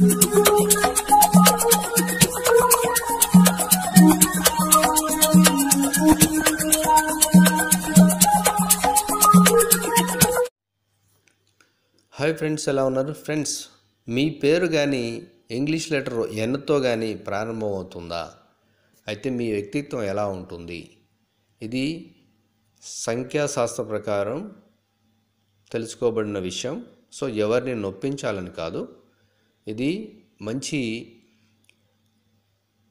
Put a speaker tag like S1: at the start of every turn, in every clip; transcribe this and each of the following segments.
S1: Hi friends ఎలా ఉన్నారు? Friends మీ పేరు కానీ ఇంగ్లీష్ లెటర్ ఎన్తో కానీ ప్రారంభమవుతుందా? అయితే మీ వ్యక్తిత్వం ఎలా ఉంటుంది? ఇది సంఖ్యాశాస్త్ర ప్రకారం తెలుసుకోబడిన విషయం. సో ఎవరిని నొప్పించాలని కాదు ఇది మంచి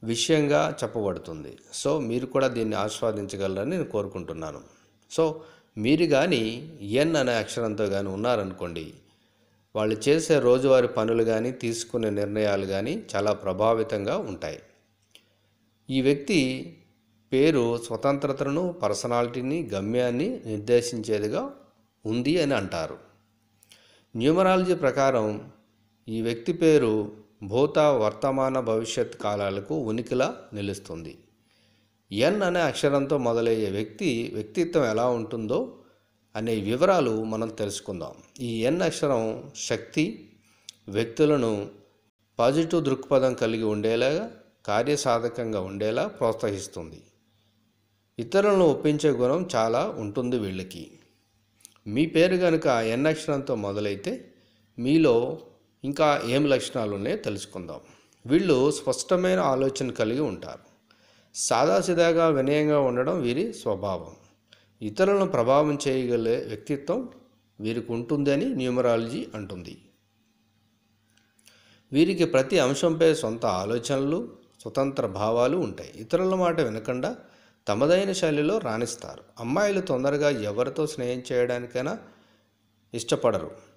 S1: విషయంగా చెప్పబడుతుంది. సో మీరు కూడా దీన్ని ఆస్వాదించగలరని నేను కోరుకుంటున్నాను. సో మీరు కానీ ఎన్ అనే అక్షరంతో కానీ ఉన్నారనుకోండి వాళ్ళు చేసే రోజువారి పనులు కానీ తీసుకునే నిర్ణయాలు కానీ చాలా ప్రభావితంగా ఉంటాయి. ఈ వ్యక్తి పేరు స్వతంత్రతను పర్సనాలిటీని గమ్యాన్ని నిర్దేశించేదిగా ఉంది అని అంటారు. న్యూమరాలజీ ప్రకారం ఈ వ్యక్తి పేరు భూత వర్తమాన భవిష్యత్ కాలాలకు ఉనికిలా నిలుస్తుంది. ఎన్ అనే అక్షరంతో మొదలయ్యే వ్యక్తి వ్యక్తిత్వం ఎలా ఉంటుందో అనే వివరాలు మనం తెలుసుకుందాం. ఈ ఎన్ అక్షరం శక్తి వ్యక్తులను పాజిటివ్ దృక్పథం కలిగి ఉండేలాగా కార్యసాధకంగా ఉండేలా ప్రోత్సహిస్తుంది. ఇతరులను ఒప్పించే గుణం చాలా ఉంటుంది వీళ్ళకి. మీ పేరు కనుక ఎన్ అక్షరంతో మొదలైతే మీలో ఇంకా ఏం లక్షణాలు ఉన్నాయో తెలుసుకుందాం. వీళ్ళు స్పష్టమైన ఆలోచన కలిగి ఉంటారు. సాదాసిదాగా వినయంగా ఉండడం వీరి స్వభావం. ఇతరులను ప్రభావం చేయగలే వ్యక్తిత్వం వీరికి ఉంటుందని న్యూమరాలజీ అంటుంది. వీరికి ప్రతి అంశంపై సొంత ఆలోచనలు స్వతంత్ర భావాలు ఉంటాయి. ఇతరుల మాట వినకుండా తమదైన శైలిలో రాణిస్తారు. అమ్మాయిలు తొందరగా ఎవరితో స్నేహం చేయడానికైనా ఇష్టపడరు.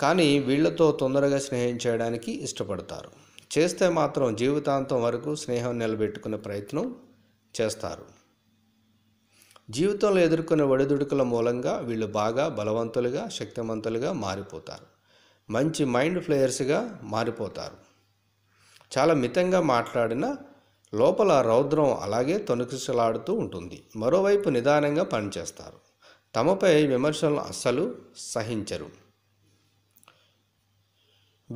S1: కానీ వీళ్ళతో తొందరగా స్నేహం చేయడానికి ఇష్టపడతారు. చేస్తే మాత్రం జీవితాంతం వరకు స్నేహం నిలబెట్టుకునే ప్రయత్నం చేస్తారు. జీవితంలో ఎదుర్కొనే ఒడిదుడుకుల మూలంగా వీళ్ళు బాగా బలవంతులుగా శక్తివంతులుగా మారిపోతారు. మంచి మైండ్ ప్లేయర్స్గా మారిపోతారు. చాలా మితంగా మాట్లాడిన లోపల రౌద్రం అలాగే తొనకిసలాడుతూ ఉంటుంది. మరోవైపు నిదానంగా పనిచేస్తారు. తమపై విమర్శలను అస్సలు సహించరు.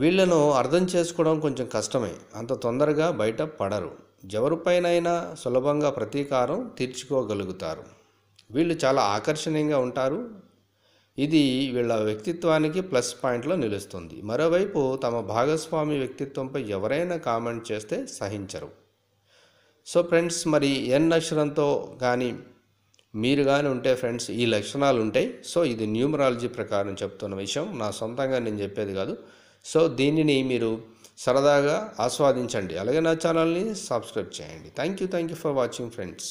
S1: వీళ్ళను అర్థం చేసుకోవడం కొంచెం కష్టమే. అంత తొందరగా బయట పడరు. ఎవరిపైనైనా సులభంగా ప్రతీకారం తీర్చుకోగలుగుతారు. వీళ్ళు చాలా ఆకర్షణీయంగా ఉంటారు. ఇది వీళ్ళ వ్యక్తిత్వానికి ప్లస్ పాయింట్లో నిలుస్తుంది. మరోవైపు తమ భాగస్వామి వ్యక్తిత్వంపై ఎవరైనా కామెంట్ చేస్తే సహించరు. సో ఫ్రెండ్స్ మరి ఎన్ అక్షరంతో కానీ మీరు కానీ ఉంటే ఫ్రెండ్స్ ఈ లక్షణాలు ఉంటాయి సో ఇది న్యూమరాలజీ ప్రకారం చెప్తున్న విషయం. నా సొంతంగా నేను చెప్పేది కాదు. సో దీనిని మీరు సరదాగా ఆస్వాదించండి. అలాగే నా ఛానల్ని సబ్స్క్రైబ్ చేయండి. Thank you thank you for watching friends